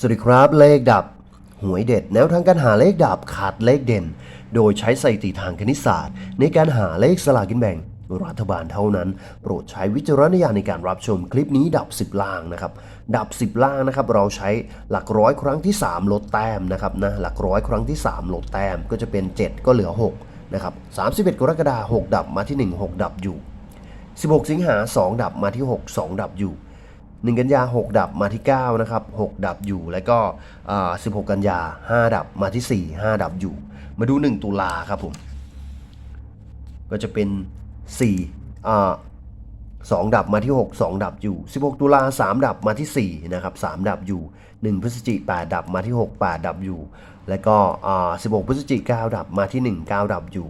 สวัสดีครับเลขดับ หวยเด็ดแนวทางการหาเลขดับขาดเลขเด่น โดยใช้สถิติทางคณิตศาสตร์ ในการหาเลขสลากินแบ่ง รัฐบาลเท่านั้น โปรดใช้วิจารณญาณในการรับชมคลิปนี้ดับ 10 ล่างนะครับ ดับ 10 ล่างนะครับ เราใช้หลักร้อยครั้งที่ 3 ลดแต้มนะครับนะหลักร้อยครั้งที่ 3 ลดแต้มก็จะเป็น 7 ก็เหลือ 6 นะครับ 31 กรกฎาคม6ดับมาที่ 1 6 ดับอยู่ 16 สิงหา2ดับมาที่ 6 2 ดับอยู่ 1 กันยา 6 ดับมาที่ 9 นะครับ 6 ดับอยู่แล้วก็ 16 กันยา 5 ดับมาที่ 4 5 ดับอยู่ มาดู 1 ตุลาครับผม ก็จะเป็น4อ่า2ดับมาที่ 6 2 ดับอยู่ 16 ตุลา3 ดับมาที่ 4 นะครับ 3 ดับอยู่ 1 พฤศจิก8ดับมาที่ 6 8 ดับอยู่ แล้วก็อ่า16 พฤศจิก9ดับมาที่ 1 9 ดับอยู่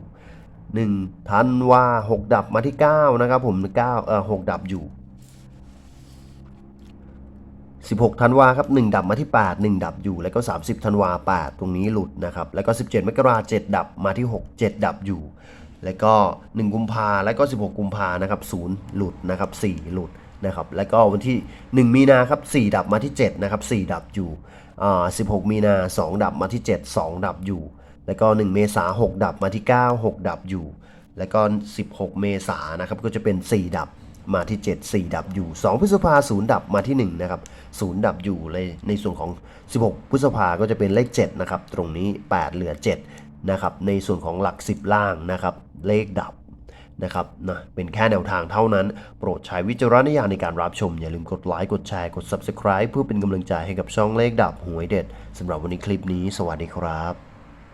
1 ธันวา6 ดับมาที่ 9 นะครับผม9เอ่อ6ดับอยู่ 16ธันวาครับ 1 ดับมาที่ 8 1 ดับอยู่ แล้วก็ 30ธันวา 8 ตรงนี้หลุดนะครับ แล้วก็ 17มกราคม7ดับมาที่ 6 7 ดับอยู่ แล้วก็ 1 กุมภาแล้วก็ 16 กุมภานะครับ0หลุดนะครับ4หลุดนะครับ แล้วก็วันที่ 1 มีนาครับ4ดับมาที่7นะครับ4ดับอยู่อ่า16 มีนา 2 ดับมาที่ 7 2 ดับอยู่ แล้วก็ 1 เมษา6ดับมาที่ 9 6 ดับอยู่ แล้วก็ 16 เมษานนะครับก็จะเป็น 4 ดับ มาที่ 7 4 ดับอยู่ 2 พฤษภาศูนย์ดับมาที่ 1 นะครับศูนย์ดับอยู่เลยในส่วนของ 16 พฤษภาก็จะเป็นเลข 7 นะครับ ตรงนี้ 8 เหลือ 7 นะครับ ในส่วนของหลัก 10 ล่างนะครับ เลขดับนะครับนะเป็นแค่แนวทางเท่านั้น โปรดใช้วิจารณญาณในการรับชม อย่าลืมกดไลค์กดแชร์กด Subscribe เพื่อเป็นกำลังใจให้กับช่องเลขดับหวยเด็ดสำหรับวันนี้คลิปนี้ สวัสดีครับ